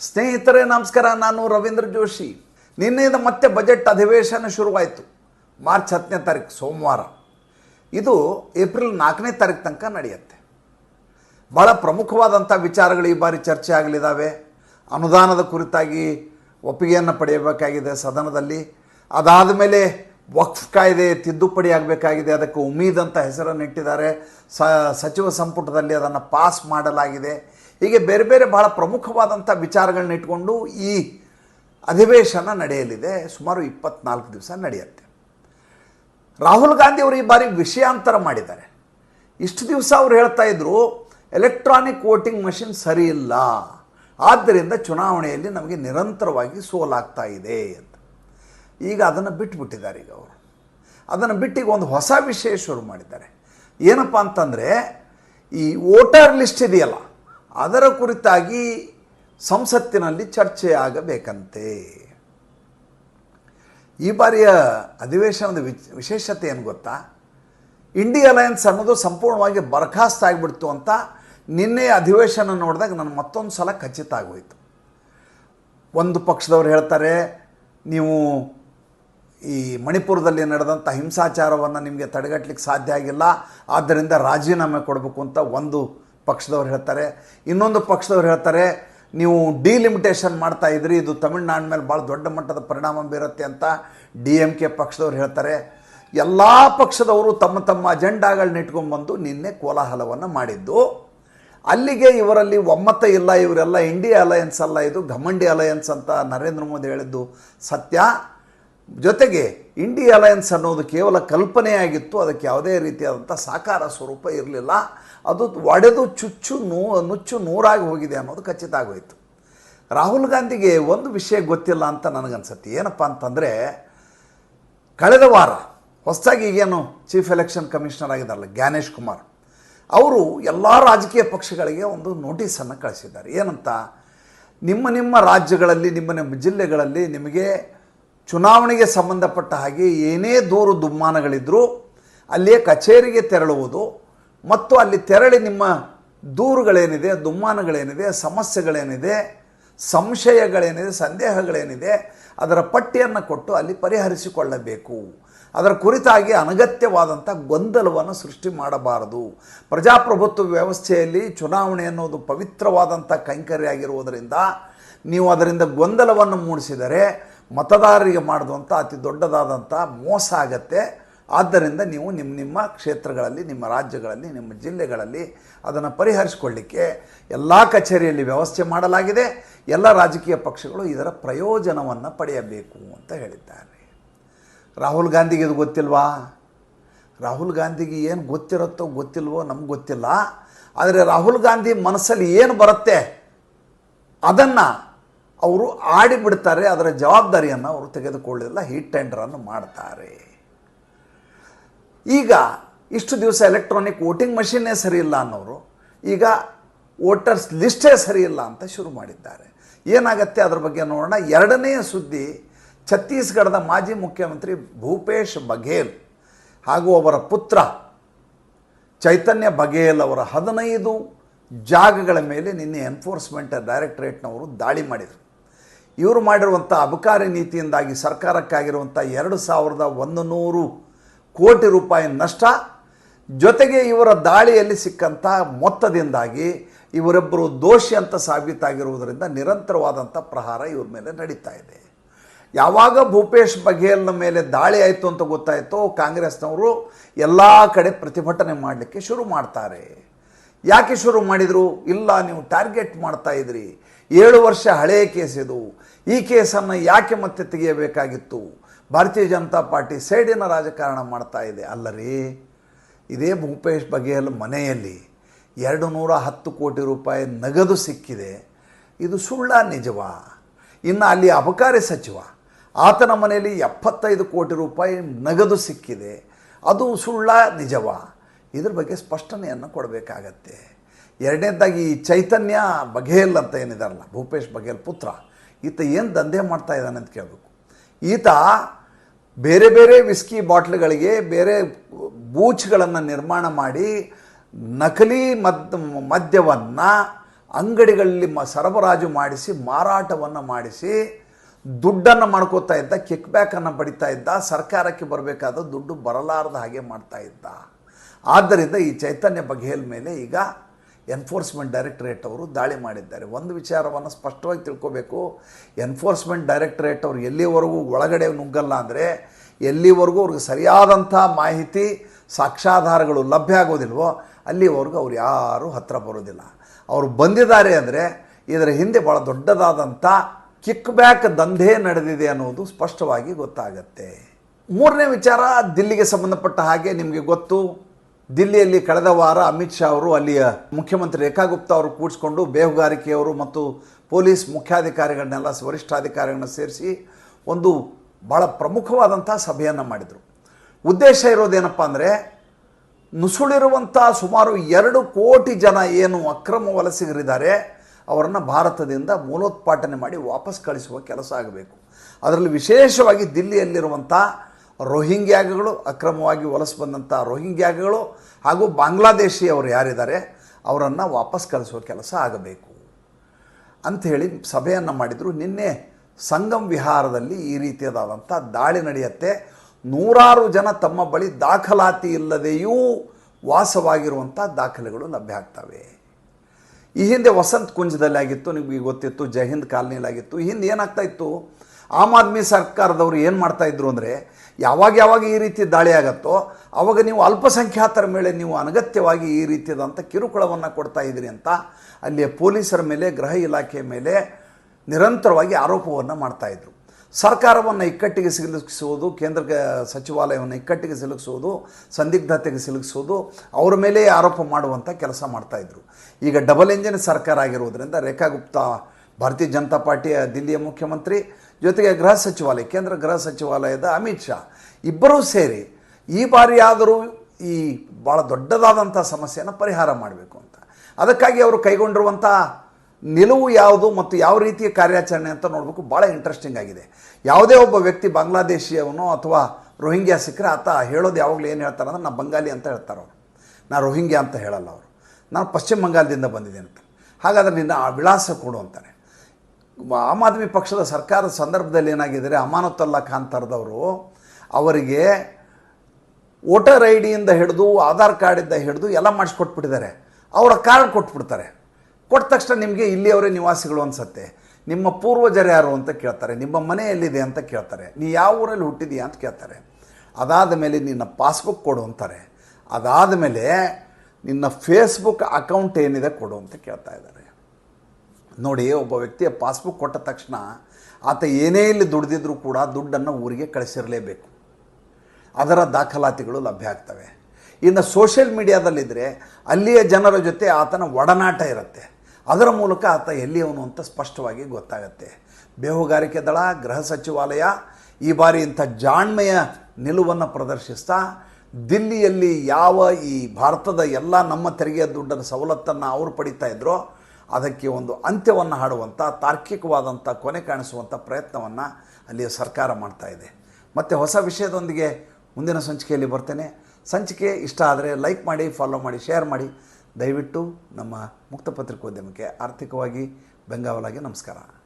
ಸ್ನೇಹಿತರೇ, ನಮಸ್ಕಾರ. ನಾನು ರವೀಂದ್ರ ಜೋಶಿ. ನಿನ್ನೆಯಿಂದ ಮತ್ತೆ ಬಜೆಟ್ ಅಧಿವೇಶನ ಶುರುವಾಯಿತು. ಮಾರ್ಚ್ ಹತ್ತನೇ ತಾರೀಕು, ಸೋಮವಾರ. ಇದು ಏಪ್ರಿಲ್ ನಾಲ್ಕನೇ ತಾರೀಕು ತನಕ ನಡೆಯುತ್ತೆ. ಭಾಳ ಪ್ರಮುಖವಾದಂಥ ವಿಚಾರಗಳು ಈ ಬಾರಿ ಚರ್ಚೆ ಆಗಲಿದ್ದಾವೆ ಅನುದಾನದ ಕುರಿತಾಗಿ ಒಪ್ಪಿಗೆಯನ್ನು ಪಡೆಯಬೇಕಾಗಿದೆ ಸದನದಲ್ಲಿ. ಅದಾದ ಮೇಲೆ ವಕ್ಫ್ ಕಾಯ್ದೆ ತಿದ್ದುಪಡಿ ಆಗಬೇಕಾಗಿದೆ, ಅದಕ್ಕೆ ಉಮೀದ್ ಅಂತ ಹೆಸರನ್ನು ಇಟ್ಟಿದ್ದಾರೆ. ಸಚಿವ ಸಂಪುಟದಲ್ಲಿ ಅದನ್ನು ಪಾಸ್ ಮಾಡಲಾಗಿದೆ. ಹೀಗೆ ಬೇರೆ ಬೇರೆ ಬಹಳ ಪ್ರಮುಖವಾದಂಥ ವಿಚಾರಗಳನ್ನ ಇಟ್ಕೊಂಡು ಈ ಅಧಿವೇಶನ ನಡೆಯಲಿದೆ. ಸುಮಾರು ಇಪ್ಪತ್ನಾಲ್ಕು ದಿವಸ ನಡೆಯುತ್ತೆ. ರಾಹುಲ್ ಗಾಂಧಿ ಅವರು ಈ ಬಾರಿ ವಿಷಯಾಂತರ ಮಾಡಿದ್ದಾರೆ. ಇಷ್ಟು ದಿವಸ ಅವ್ರು ಹೇಳ್ತಾ ಇದ್ರು, ಎಲೆಕ್ಟ್ರಾನಿಕ್ ವೋಟಿಂಗ್ ಮಷಿನ್ ಸರಿ ಇಲ್ಲ. ಆದ್ದರಿಂದ ಚುನಾವಣೆಯಲ್ಲಿ ನಮಗೆ ನಿರಂತರವಾಗಿ ಸೋಲಾಗ್ತಾ ಇದೆ ಅಂತ. ಈಗ ಅದನ್ನು ಬಿಟ್ಟುಬಿಟ್ಟಿದ್ದಾರೆ ಈಗ ಅವರು. ಅದನ್ನು ಬಿಟ್ಟು ಈಗ ಒಂದು ಹೊಸ ವಿಷಯ ಶುರು ಮಾಡಿದ್ದಾರೆ. ಏನಪ್ಪ ಅಂತಂದರೆ, ಈ ವೋಟರ್ ಲಿಸ್ಟ್ ಇದೆಯಲ್ಲ, ಅದರ ಕುರಿತಾಗಿ ಸಂಸತ್ತಿನಲ್ಲಿ ಚರ್ಚೆ ಆಗಬೇಕಂತೆ. ಈ ಬಾರಿಯ ಅಧಿವೇಶನದ ವಿಶೇಷತೆ ಏನು ಗೊತ್ತಾ? ಇಂಡಿ ಅಲಯನ್ಸ್ ಅನ್ನೋದು ಸಂಪೂರ್ಣವಾಗಿ ಬರಖಾಸ್ತ ಆಗಿಬಿಡ್ತು ಅಂತ ನಿನ್ನೆ ಅಧಿವೇಶನ ನೋಡಿದಾಗ ನಾನು ಮತ್ತೊಂದು ಸಲ ಖಚಿತ ಆಗೋಯ್ತು. ಒಂದು ಪಕ್ಷದವ್ರು ಹೇಳ್ತಾರೆ, ನೀವು ಈ ಮಣಿಪುರದಲ್ಲಿ ನಡೆದಂಥ ಹಿಂಸಾಚಾರವನ್ನು ನಿಮಗೆ ತಡೆಗಟ್ಟಲಿಕ್ಕೆ ಸಾಧ್ಯ ಆಗಿಲ್ಲ. ಆದ್ದರಿಂದ ರಾಜೀನಾಮೆ ಕೊಡಬೇಕು ಅಂತ ಒಂದು ಪಕ್ಷದವ್ರು ಹೇಳ್ತಾರೆ. ಇನ್ನೊಂದು ಪಕ್ಷದವ್ರು ಹೇಳ್ತಾರೆ, ನೀವು ಡಿಲಿಮಿಟೇಷನ್ ಮಾಡ್ತಾ ಇದ್ರಿ, ಇದು ತಮಿಳ್ನಾಡು ಮೇಲೆ ಭಾಳ ದೊಡ್ಡ ಮಟ್ಟದ ಪರಿಣಾಮ ಬೀರುತ್ತೆ ಅಂತ ಡಿ ಎಂ ಕೆ ಪಕ್ಷದವ್ರು ಹೇಳ್ತಾರೆ. ಎಲ್ಲ ಪಕ್ಷದವರು ತಮ್ಮ ತಮ್ಮ ಅಜೆಂಡಾಗಳನ್ನ ಇಟ್ಕೊಂಡ್ಬಂದು ನಿನ್ನೆ ಕೋಲಾಹಲವನ್ನು ಮಾಡಿದ್ದು. ಅಲ್ಲಿಗೆ ಇವರಲ್ಲಿ ಒಮ್ಮತ ಇಲ್ಲ, ಇವರೆಲ್ಲ ಇಂಡಿಯಾ ಅಲಯನ್ಸ್ ಅಲ್ಲ, ಇದು ಘಮಂಡಿ ಅಲಯನ್ಸ್ ಅಂತ ನರೇಂದ್ರ ಮೋದಿ ಹೇಳಿದ್ದು ಸತ್ಯ. ಜೊತೆಗೆ ಇಂಡಿಯಾ ಅಲಯನ್ಸ್ ಅನ್ನೋದು ಕೇವಲ ಕಲ್ಪನೆಯಾಗಿತ್ತು, ಅದಕ್ಕೆ ಯಾವುದೇ ರೀತಿಯಾದಂಥ ಸಾಕಾರ ಸ್ವರೂಪ ಇರಲಿಲ್ಲ. ಅದು ಒಡೆದು ಚುಚ್ಚು ನೂ, ನುಚ್ಚು ನೂರಾಗಿ ಹೋಗಿದೆ ಅನ್ನೋದು ಖಚಿತ ಆಗೋಯಿತು. ರಾಹುಲ್ ಗಾಂಧಿಗೆ ಒಂದು ವಿಷಯ ಗೊತ್ತಿಲ್ಲ ಅಂತ ನನಗನ್ಸುತ್ತೆ. ಏನಪ್ಪ ಅಂತಂದರೆ, ಕಳೆದ ವಾರ ಹೊಸದಾಗಿ ಈಗೇನು ಚೀಫ್ ಎಲೆಕ್ಷನ್ ಕಮಿಷನರ್ ಆಗಿದ್ದಾರಲ್ಲ, ಜ್ಞಾನೇಶ್ ಕುಮಾರ್, ಅವರು ಎಲ್ಲ ರಾಜಕೀಯ ಪಕ್ಷಗಳಿಗೆ ಒಂದು ನೋಟಿಸನ್ನು ಕಳಿಸಿದ್ದಾರೆ. ಏನಂತ, ನಿಮ್ಮ ನಿಮ್ಮ ರಾಜ್ಯಗಳಲ್ಲಿ, ನಿಮ್ಮ ನಿಮ್ಮ ಜಿಲ್ಲೆಗಳಲ್ಲಿ ನಿಮಗೆ ಚುನಾವಣೆಗೆ ಸಂಬಂಧಪಟ್ಟ ಹಾಗೆ ಏನೇ ದೂರು ದುಮ್ಮಾನಗಳಿದ್ದರೂ ಅಲ್ಲಿಯೇ ಕಚೇರಿಗೆ ತೆರಳುವುದು ಮತ್ತು ಅಲ್ಲಿ ತೆರಳಿ ನಿಮ್ಮ ದೂರುಗಳೇನಿದೆ, ದುಮ್ಮಾನಗಳೇನಿದೆ, ಸಮಸ್ಯೆಗಳೇನಿದೆ, ಸಂಶಯಗಳೇನಿದೆ, ಸಂದೇಹಗಳೇನಿದೆ, ಅದರ ಪಟ್ಟಿಯನ್ನು ಕೊಟ್ಟು ಅಲ್ಲಿ ಪರಿಹರಿಸಿಕೊಳ್ಳಬೇಕು. ಅದರ ಕುರಿತಾಗಿ ಅನಗತ್ಯವಾದಂಥ ಗೊಂದಲವನ್ನು ಸೃಷ್ಟಿ ಮಾಡಬಾರದು. ಪ್ರಜಾಪ್ರಭುತ್ವ ವ್ಯವಸ್ಥೆಯಲ್ಲಿ ಚುನಾವಣೆ ಅನ್ನೋದು ಪವಿತ್ರವಾದಂಥ ಕೈಂಕರ್ಯ ಆಗಿರುವುದರಿಂದ ನೀವು ಅದರಿಂದ ಗೊಂದಲವನ್ನು ಮೂಡಿಸಿದರೆ ಮತದಾರರಿಗೆ ಮಾಡಿದಂಥ ಅತಿ ದೊಡ್ಡದಾದಂಥ ಮೋಸ ಆಗತ್ತೆ. ಆದ್ದರಿಂದ ನೀವು ನಿಮ್ಮ ನಿಮ್ಮ ಕ್ಷೇತ್ರಗಳಲ್ಲಿ, ನಿಮ್ಮ ರಾಜ್ಯಗಳಲ್ಲಿ, ನಿಮ್ಮ ಜಿಲ್ಲೆಗಳಲ್ಲಿ ಅದನ್ನು ಪರಿಹರಿಸಿಕೊಳ್ಳಿಕ್ಕೆ ಎಲ್ಲ ಕಚೇರಿಯಲ್ಲಿ ವ್ಯವಸ್ಥೆ ಮಾಡಲಾಗಿದೆ. ಎಲ್ಲ ರಾಜಕೀಯ ಪಕ್ಷಗಳು ಇದರ ಪ್ರಯೋಜನವನ್ನು ಪಡೆಯಬೇಕು ಅಂತ ಹೇಳಿದ್ದಾರೆ. ರಾಹುಲ್ ಗಾಂಧಿಗೆ ಇದು ಗೊತ್ತಿಲ್ವಾ? ರಾಹುಲ್ ಗಾಂಧಿಗೆ ಏನು ಗೊತ್ತಿರುತ್ತೋ ಗೊತ್ತಿಲ್ವೋ ನಮ್ಗೆ ಗೊತ್ತಿಲ್ಲ. ಆದರೆ ರಾಹುಲ್ ಗಾಂಧಿ ಮನಸ್ಸಲ್ಲಿ ಏನು ಬರುತ್ತೆ? ಅದನ್ನು ಅವರು ಆಡಿಬಿಡ್ತಾರೆ, ಅದರ ಜವಾಬ್ದಾರಿಯನ್ನು ಅವರು ತೆಗೆದುಕೊಳ್ಳಿಲ್ಲ ಹೀಟ್ ಟೆಂಡರನ್ನು ಮಾಡ್ತಾರೆ. ಈಗ ಇಷ್ಟು ದಿವಸ ಎಲೆಕ್ಟ್ರಾನಿಕ್ ವೋಟಿಂಗ್ ಮಷಿನ್ನೇ ಸರಿ ಇಲ್ಲ ಅನ್ನೋರು, ಈಗ ವೋಟರ್ಸ್ ಲಿಸ್ಟೇ ಸರಿ ಇಲ್ಲ ಅಂತ ಶುರು ಮಾಡಿದ್ದಾರೆ. ಏನಾಗತ್ತೆ ಅದ್ರ ಬಗ್ಗೆ ನೋಡೋಣ. ಎರಡನೆಯ ಸುದ್ದಿ, ಛತ್ತೀಸ್ಗಢದ ಮಾಜಿ ಮುಖ್ಯಮಂತ್ರಿ ಭೂಪೇಶ್ ಬಘೇಲ್ ಹಾಗೂ ಅವರ ಪುತ್ರ ಚೈತನ್ಯ ಬಘೇಲ್ ಅವರ ಹದಿನೈದು ಜಾಗಗಳ ಮೇಲೆ ನಿನ್ನೆ ಎನ್ಫೋರ್ಸ್ಮೆಂಟ್ ಡೈರೆಕ್ಟರೇಟ್ನವರು ದಾಳಿ ಮಾಡಿದರು. ಇವರು ಮಾಡಿರುವಂಥ ಅಬಕಾರಿ ನೀತಿಯಿಂದಾಗಿ ಸರ್ಕಾರಕ್ಕಾಗಿರುವಂಥ ಎರಡು ಸಾವಿರದ ಒಂದು ನೂರು ಕೋಟಿ ರೂಪಾಯಿ ನಷ್ಟ, ಜೊತೆಗೆ ಇವರ ದಾಳಿಯಲ್ಲಿ ಸಿಕ್ಕಂಥ ಮೊತ್ತದಿಂದಾಗಿ ಇವರಿಬ್ಬರು ದೋಷಿ ಅಂತ ಸಾಬೀತಾಗಿರುವುದರಿಂದ ನಿರಂತರವಾದಂಥ ಪ್ರಹಾರ ಇವ್ರ ಮೇಲೆ ನಡೀತಾ ಇದೆ. ಯಾವಾಗ ಭೂಪೇಶ್ ಬಘೇಲ್ನ ಮೇಲೆ ದಾಳಿ ಆಯಿತು ಅಂತ ಗೊತ್ತಾಯಿತೋ, ಕಾಂಗ್ರೆಸ್ನವರು ಎಲ್ಲ ಕಡೆ ಪ್ರತಿಭಟನೆ ಮಾಡಲಿಕ್ಕೆ ಶುರು ಮಾಡ್ತಾರೆ. ಯಾಕೆ ಶುರು ಮಾಡಿದರು? ಇಲ್ಲ, ನೀವು ಟಾರ್ಗೆಟ್ ಮಾಡ್ತಾ ಇದ್ರಿ. ಏಳು ವರ್ಷ ಹಳೆಯ ಕೇಸ್ ಇದು. ಈ ಕೇಸನ್ನು ಯಾಕೆ ಮತ್ತೆ ತೆಗೆಯಬೇಕಾಗಿತ್ತು? ಭಾರತೀಯ ಜನತಾ ಪಾರ್ಟಿ ಸೈಡಿನ ರಾಜಕಾರಣ ಮಾಡ್ತಾ ಇದೆ ಅಲ್ಲರಿ? ಇದೇ ಭೂಪೇಶ್ ಬಘೇಲ್ ಮನೆಯಲ್ಲಿ ಎರಡು ನೂರ ಹತ್ತು ಕೋಟಿ ರೂಪಾಯಿ ನಗದು ಸಿಕ್ಕಿದೆ. ಇದು ಸುಳ್ಳ ನಿಜವ? ಇನ್ನು ಅಲ್ಲಿ ಅಬಕಾರಿ ಸಚಿವ, ಆತನ ಮನೆಯಲ್ಲಿ ಎಪ್ಪತ್ತೈದು ಕೋಟಿ ರೂಪಾಯಿ ನಗದು ಸಿಕ್ಕಿದೆ. ಅದು ಸುಳ್ಳ ನಿಜವಾ? ಇದ್ರ ಬಗ್ಗೆ ಸ್ಪಷ್ಟನೆಯನ್ನು ಕೊಡಬೇಕಾಗತ್ತೆ. ಎರಡನೇದಾಗಿ ಈ ಚೈತನ್ಯ ಬಘೇಲ್ ಅಂತ ಏನಿದಾರಲ್ಲ, ಭೂಪೇಶ್ ಬಘೇಲ್ ಪುತ್ರ, ಈತ ಏನು ದಂಧೆ ಮಾಡ್ತಾ ಇದ್ದಾನೆ ಅಂತ ಕೇಳಬೇಕು. ಈತ ಬೇರೆ ಬೇರೆ ವಿಸ್ಕಿ ಬಾಟ್ಲ್ಗಳಿಗೆ ಬೇರೆ ಬೂಚ್ಗಳನ್ನು ನಿರ್ಮಾಣ ಮಾಡಿ ನಕಲಿ ಮದ್, ಮದ್ಯವನ್ನು ಅಂಗಡಿಗಳಲ್ಲಿ ಮ, ಸರಬರಾಜು ಮಾಡಿಸಿ, ಮಾರಾಟವನ್ನು ಮಾಡಿಸಿ, ದುಡ್ಡನ್ನು ಮಾಡ್ಕೋತಾ ಇದ್ದ ಕಿಕ್ ಬ್ಯಾಕನ್ನು ಪಡಿತಾ ಇದ್ದ, ಸರ್ಕಾರಕ್ಕೆ ಬರಬೇಕಾದ ದುಡ್ಡು ಬರಲಾರದ ಹಾಗೆ ಮಾಡ್ತಾ ಇದ್ದ. ಆದ್ದರಿಂದ ಈ ಚೈತನ್ಯ ಬಘೇಲ್ ಮೇಲೆ ಈಗ ಎನ್ಫೋರ್ಸ್ಮೆಂಟ್ ಡೈರೆಕ್ಟರೇಟ್ ಅವರು ದಾಳಿ ಮಾಡಿದ್ದಾರೆ. ಒಂದು ವಿಚಾರವನ್ನು ಸ್ಪಷ್ಟವಾಗಿ ತಿಳ್ಕೋಬೇಕು. ಎನ್ಫೋರ್ಸ್ಮೆಂಟ್ ಡೈರೆಕ್ಟರೇಟ್ ಅವರು ಎಲ್ಲಿವರೆಗೂ ಒಳಗಡೆ ನುಗ್ಗಲ್ಲ ಅಂದರೆ ಎಲ್ಲಿವರೆಗೂ ಅವ್ರಿಗೆ ಸರಿಯಾದಂಥ ಮಾಹಿತಿ, ಸಾಕ್ಷ್ಯಾಧಾರಗಳು ಲಭ್ಯ ಆಗೋದಿಲ್ವೋ ಅಲ್ಲಿವರೆಗೂ ಅವ್ರು ಯಾರೂ ಹತ್ತಿರ ಬರೋದಿಲ್ಲ. ಅವರು ಬಂದಿದ್ದಾರೆ ಅಂದರೆ ಇದರ ಹಿಂದೆ ಭಾಳ ದೊಡ್ಡದಾದಂಥ ಕಿಕ್ ಬ್ಯಾಕ್ ದಂಧೆ ನಡೆದಿದೆ ಅನ್ನೋದು ಸ್ಪಷ್ಟವಾಗಿ ಗೊತ್ತಾಗತ್ತೆ. ಮೂರನೇ ವಿಚಾರ ದಿಲ್ಲಿಗೆ ಸಂಬಂಧಪಟ್ಟ ಹಾಗೆ ನಿಮಗೆ ಗೊತ್ತು? ದಿಲ್ಲಿಯಲ್ಲಿ ಕಳೆದ ವಾರ ಅಮಿತ್ ಶಾ ಅವರು ಅಲ್ಲಿಯ ಮುಖ್ಯಮಂತ್ರಿ ರೇಖಾ ಗುಪ್ತಾ ಅವರು ಕೂಡಿಸ್ಕೊಂಡು ಬೇಹುಗಾರಿಕೆಯವರು ಮತ್ತು ಪೊಲೀಸ್ ಮುಖ್ಯಾಧಿಕಾರಿಗಳನ್ನೆಲ್ಲ ವರಿಷ್ಠಾಧಿಕಾರಿಗಳನ್ನ ಸೇರಿಸಿ ಒಂದು ಭಾಳ ಪ್ರಮುಖವಾದಂಥ ಸಭೆಯನ್ನು ಮಾಡಿದರು. ಉದ್ದೇಶ ಇರೋದೇನಪ್ಪ ಅಂದರೆ ನುಸುಳಿರುವಂಥ ಸುಮಾರು ಎರಡು ಕೋಟಿ ಜನ ಏನು ಅಕ್ರಮ ವಲಸಿಗರಿದ್ದಾರೆ, ಅವರನ್ನು ಭಾರತದಿಂದ ಮೂಲೋತ್ಪಾಟನೆ ಮಾಡಿ ವಾಪಸ್ ಕಳಿಸುವ ಕೆಲಸ ಆಗಬೇಕು. ಅದರಲ್ಲಿ ವಿಶೇಷವಾಗಿ ದಿಲ್ಲಿಯಲ್ಲಿರುವಂಥ ರೋಹಿಂಗ್ಯಾಗಳು ಅಕ್ರಮವಾಗಿ ವಲಸೆ ಬಂದಂಥ ರೋಹಿಂಗ್ಯಾಗಳು ಹಾಗೂ ಬಾಂಗ್ಲಾದೇಶಿಯವರು ಯಾರಿದ್ದಾರೆ, ಅವರನ್ನು ವಾಪಸ್ ಕಳಿಸುವ ಕೆಲಸ ಆಗಬೇಕು. ಅಂಥೇಳಿ ಸಭೆಯನ್ನು ಮಾಡಿದರು. ನಿನ್ನೆ ಸಂಗಮ್ ವಿಹಾರದಲ್ಲಿ ಈ ರೀತಿಯಾದಂಥ ದಾಳಿ ನಡೆಯುತ್ತೆ. ನೂರಾರು ಜನ ತಮ್ಮ ಬಳಿ ದಾಖಲಾತಿ ಇಲ್ಲದೆಯೂ ವಾಸವಾಗಿರುವಂಥ ದಾಖಲೆಗಳು ಲಭ್ಯ ಆಗ್ತವೆ. ಈ ಹಿಂದೆ ವಸಂತ ಕುಂಜದಲ್ಲಿ ಆಗಿತ್ತು, ನಿಮಗೆ ಗೊತ್ತಿತ್ತು ಜಯಹಿಂದ್ ಕಾಲನಿಲಾಗಿತ್ತು ಈ ಹಿಂದೆ ಏನಾಗ್ತಾ ಇತ್ತು? ಆಮ್ ಆದ್ಮಿ ಸರ್ಕಾರದವರು ಏನು ಮಾಡ್ತಾ ಇದ್ರು ಅಂದರೆ ಯಾವಾಗ ಯಾವಾಗ ಈ ರೀತಿ ದಾಳಿ ಆಗತ್ತೋ ಆವಾಗ ನೀವು ಅಲ್ಪಸಂಖ್ಯಾತರ ಮೇಲೆ ನೀವು ಅನಗತ್ಯವಾಗಿ ಈ ರೀತಿಯಾದಂಥ ಕಿರುಕುಳವನ್ನು ಕೊಡ್ತಾ ಇದ್ದೀರಿ ಅಂತ ಅಲ್ಲಿಯ ಪೊಲೀಸರ ಮೇಲೆ ಗೃಹ ಇಲಾಖೆಯ ಮೇಲೆ ನಿರಂತರವಾಗಿ ಆರೋಪವನ್ನು ಮಾಡ್ತಾಯಿದ್ರು ಸರ್ಕಾರವನ್ನು ಇಕ್ಕಟ್ಟಿಗೆ ಸಿಲುಕಿಸುವುದು, ಕೇಂದ್ರ ಸಚಿವಾಲಯವನ್ನು ಇಕ್ಕಟ್ಟಿಗೆ ಸಿಲುಕಿಸುವುದು, ಸಂದಿಗ್ಧತೆಗೆ ಸಿಲುಕಿಸುವುದು, ಅವರ ಮೇಲೆ ಆರೋಪ ಮಾಡುವಂಥ ಕೆಲಸ ಮಾಡ್ತಾಯಿದ್ರು ಈಗ ಡಬಲ್ ಇಂಜಿನ್ ಸರ್ಕಾರ ಆಗಿರುವುದರಿಂದ ರೇಖಾ ಗುಪ್ತಾ ಭಾರತೀಯ ಜನತಾ ಪಾರ್ಟಿಯ ದಿಲ್ಲಿಯ ಮುಖ್ಯಮಂತ್ರಿ, ಜೊತೆಗೆ ಗೃಹ ಸಚಿವಾಲಯ, ಕೇಂದ್ರ ಗೃಹ ಸಚಿವಾಲಯದ ಅಮಿತ್ ಶಾ. ಇಬ್ಬರೂ ಸೇರಿ ಈ ಬಾರಿಯಾದರೂ ಈ ಭಾಳ ದೊಡ್ಡದಾದಂಥ ಸಮಸ್ಯೆಯನ್ನು ಪರಿಹಾರ ಮಾಡಬೇಕು ಅಂತ. ಅದಕ್ಕಾಗಿ ಅವರು ಕೈಗೊಂಡಿರುವಂಥ ನಿಲುವು ಯಾವುದು ಮತ್ತು ಯಾವ ರೀತಿಯ ಕಾರ್ಯಾಚರಣೆ ಅಂತ ನೋಡಬೇಕು. ಭಾಳ ಇಂಟ್ರೆಸ್ಟಿಂಗ್ ಆಗಿದೆ. ಯಾವುದೇ ಒಬ್ಬ ವ್ಯಕ್ತಿ ಬಾಂಗ್ಲಾದೇಶಿಯವನು ಅಥವಾ ರೋಹಿಂಗ್ಯಾ ಸಿಕ್ಕರೆ ಆತ ಹೇಳೋದು ಯಾವಾಗಲೂ ಏನು ಹೇಳ್ತಾರೆ ಅಂದ್ರೆ, ನಾ ಬಂಗಾಲಿ ಅಂತ ಹೇಳ್ತಾರೆ ಅವರು. ನಾ ರೋಹಿಂಗ್ಯಾ ಅಂತ ಹೇಳಲ್ಲ ಅವರು. ನಾನು ಪಶ್ಚಿಮ ಬಂಗಾಳದಿಂದ ಬಂದಿದ್ದೇನೆ ಅಂತ. ಹಾಗಾದ್ರೆ ನಿನ್ನ ಆ ವಿಳಾಸ ಕೊಡು ಅಂತಾನೆ ಆಮ್ ಆದ್ಮಿ ಪಕ್ಷದ ಸರ್ಕಾರದ ಸಂದರ್ಭದಲ್ಲಿ ಏನಾಗಿದ್ದಾರೆ ಅಮಾನತುಲ್ಲಾ ಖಾನ್ ಥರದವರು ಅವರಿಗೆ ವೋಟರ್ ಐ ಡಿಯಿಂದ ಹಿಡಿದು, ಆಧಾರ್ ಕಾರ್ಡಿಂದ ಹಿಡಿದು ಎಲ್ಲ ಮಾಡಿಸ್ಕೊಟ್ಬಿಟ್ಟಿದ್ದಾರೆ. ಅವರ ಕಾರ್ಡ್ ಕೊಟ್ಬಿಡ್ತಾರೆ. ಕೊಟ್ಟ ತಕ್ಷಣ ನಿಮಗೆ ಇಲ್ಲಿಯವರೇ ನಿವಾಸಿಗಳು ಅನ್ಸತ್ತೆ. ನಿಮ್ಮ ಪೂರ್ವಜರು ಯಾರು ಅಂತ ಕೇಳ್ತಾರೆ, ನಿಮ್ಮ ಮನೆ ಎಲ್ಲಿದೆ ಅಂತ ಕೇಳ್ತಾರೆ. ನೀ ಯಾವ ಊರಲ್ಲಿ ಹುಟ್ಟಿದೀಯಾ ಅಂತ ಕೇಳ್ತಾರೆ. ಅದಾದ ಮೇಲೆ ನಿನ್ನ ಪಾಸ್ಬುಕ್ ಕೊಡು ಅಂತಾರೆ. ಅದಾದ ಮೇಲೆ ನಿನ್ನ ಫೇಸ್ಬುಕ್ ಅಕೌಂಟ್ ಏನಿದೆ ಕೊಡು ಅಂತ ಕೇಳ್ತಾ ಇದ್ದಾರೆ. ನೋಡಿ, ಒಬ್ಬ ವ್ಯಕ್ತಿಯ ಪಾಸ್ಬುಕ್ ಕೊಟ್ಟ ತಕ್ಷಣ ಆತ ಏನೇ ಇಲ್ಲಿ ದುಡಿದಿದ್ರೂ ಕೂಡ ದುಡ್ಡನ್ನು ಊರಿಗೆ ಕಳಿಸಿರಲೇಬೇಕು. ಅದರ ದಾಖಲಾತಿಗಳು ಲಭ್ಯ ಆಗ್ತವೆ. ಇನ್ನು ಸೋಷಿಯಲ್ ಮೀಡಿಯಾದಲ್ಲಿದ್ದರೆ ಅಲ್ಲಿಯ ಜನರ ಜೊತೆ ಆತನ ಒಡನಾಟ ಇರುತ್ತೆ. ಅದರ ಮೂಲಕ ಆತ ಎಲ್ಲಿಯವನು ಅಂತ ಸ್ಪಷ್ಟವಾಗಿ ಗೊತ್ತಾಗತ್ತೆ. ಬೇಹುಗಾರಿಕೆ ದಳ, ಗೃಹ ಸಚಿವಾಲಯ ಈ ಬಾರಿ ಇಂಥ ಜಾಣ್ಮೆಯ ನಿಲುವನ್ನು ಪ್ರದರ್ಶಿಸ್ತಾ ದಿಲ್ಲಿಯಲ್ಲಿ ಯಾವ ಈ ಭಾರತದ ಎಲ್ಲ ನಮ್ಮ ತೆರಿಗೆಯ ದುಡ್ಡನ್ನು ಸವಲತ್ತನ್ನು ಅವರು ಪಡಿತಾ ಇದ್ರೋ ಅದಕ್ಕೆ ಒಂದು ಅಂತ್ಯವನ್ನು ಹಾಡುವಂಥ, ತಾರ್ಕಿಕವಾದಂಥ, ಕೊನೆ ಕಾಣಿಸುವಂಥ ಪ್ರಯತ್ನವನ್ನು ಅಲ್ಲಿಯ ಸರ್ಕಾರ ಮಾಡ್ತಾ ಇದೆ. ಮತ್ತು ಹೊಸ ವಿಷಯದೊಂದಿಗೆ ಮುಂದಿನ ಸಂಚಿಕೆಯಲ್ಲಿ ಬರ್ತೇನೆ. ಸಂಚಿಕೆ ಇಷ್ಟ ಆದರೆ ಲೈಕ್ ಮಾಡಿ, ಫಾಲೋ ಮಾಡಿ, ಶೇರ್ ಮಾಡಿ. ದಯವಿಟ್ಟು ನಮ್ಮ ಮುಕ್ತ ಪತ್ರಿಕೋದ್ಯಮಕ್ಕೆ ಆರ್ಥಿಕವಾಗಿ ಬೆಂಗಾವಲಾಗಿ ನಮಸ್ಕಾರ.